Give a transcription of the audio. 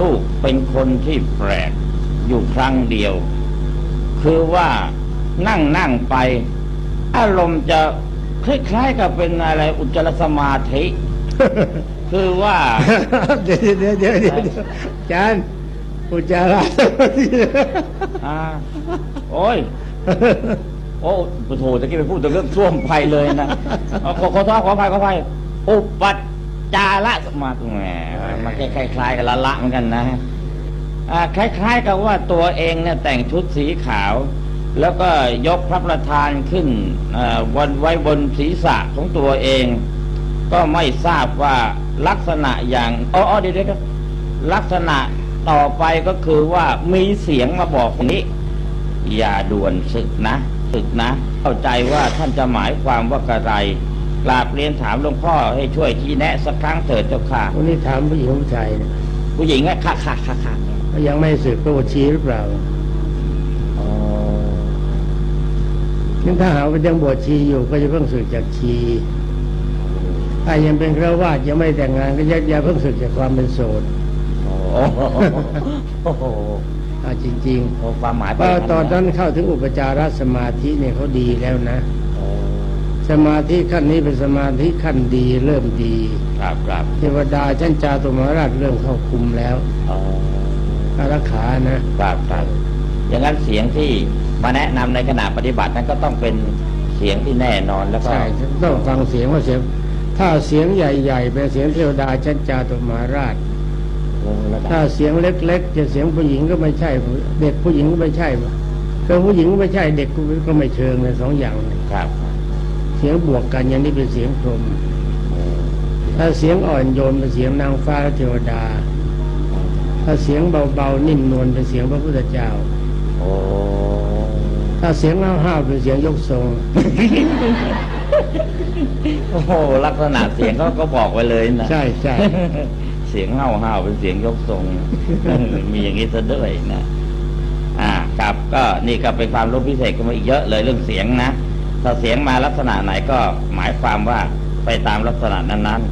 ลูกเป็นคนที่แปลกอยู่ครั้งเดียว คือว่านั่งนั่งไป อารมณ์จะคล้ายๆกับเป็นอะไรอุจจารสมาธิ คือว่า เดี๋ยวเดี๋ยวเดี๋ยวเดี๋ยวเดี๋ยวอาจารย์อุจจาระอ่าโอ้ยโอ้โถตะกี้ไปพูดถึงเรื่องท่วมภัยเลยนะเอาขอขอโทษขออภัยขออภัยอุปัจ จาระสมาธิแหมมันคล้ายๆกับละละเหมือนกันนะอ่าคล้าย ๆ กับว่าตัวเองเนี่ยแต่งชุดสีขาว แล้วก็ยกพระประธานขึ้นอ่าวันไว้บนศีรษะของตัวเอง ก็ไม่ทราบว่าลักษณะอย่างอ๋ออ๋อเดี๋ยวเดี๋ยวครับลักษณะต่อไปก็คือว่ามีเสียงมาบอกนี้ อย่าด่วนศึกนะศึกนะ เข้าใจว่าท่านจะหมายความว่ากระไร กราบเรียนถามหลวงพ่อให้ช่วยชี้แนะสักครั้งเถิดเจ้าค่ะ วันนี้ถามผู้หญิงผู้ชายเนี่ยผู้หญิงอะค่ะค่ะค่ะค่ะว่ายังไม่สึกก็บวชชีหรือเปล่าอ๋องั้นถ้าหากว่ายังบวชชีอยู่ก็จะเพิ่งสึกจากชีถ้ายังเป็นคราวาสยังไม่แต่งงานก็อย่าอย่าเพิ่งสึกจากความเป็นโสดโอ้โหโอ้โหเอาจริงโอ้ความหมายๆไปเพราะย่างตอนนั้นเข้าถึงอุปจารสมาธิเนี่ยเขาดีแล้วนะโอ้ สมาธิขั้นนี้เป็นสมาธิขั้นดีเริ่มดีครับครับเทวดาชั้นจาตุมาราชเริ่มเข้าคุมแล้วอ๋ออารักขานะครับครับอย่างนั้นเสียงที่มาแนะนำในขณะปฏิบัตินั้นก็ต้องเป็นเสียงที่แน่นอนแล้วก็ใช่ต้องฟังเสียงว่าเสียง ถ้าเสียงใหญ่ๆเป็นเสียงเทวดาชั้นจาตุมาราชระดับถ้าเสียงเล็ก ๆ จะเสียงผู้หญิงก็ไม่ใช่ เด็กผู้หญิงก็ไม่ใช่คือผู้หญิงก็ไม่ใช่เด็กก็ไม่เชิงเลยสองอย่างเลยครับเสียงบวกกันอย่างนี้เป็นเสียงพรหมถ้าเสียงอ่อนโยนเป็นเสียงนางฟ้าและเทวดา ถ้าเสียงเบาๆนิ่มนวลเป็นเสียงพระพุทธเจ้าโอ้ถ้าเสียงห้าวๆเป็นเสียงยกทรงโอ้โหลักษณะเสียงเขาก็บอกไว้เลยนะใช่ใช่เสียงเห่าเห่าๆเป็นเสียงยกทรง มีอย่างนี้ซะด้วยนะ อ่าครับก็นี่ก็เป็นความรู้พิเศษกันมาอีกเยอะเลยเรื่องเสียงนะ ถ้าเสียงมาลักษณะไหนก็หมายความว่าไปตามลักษณะนั้น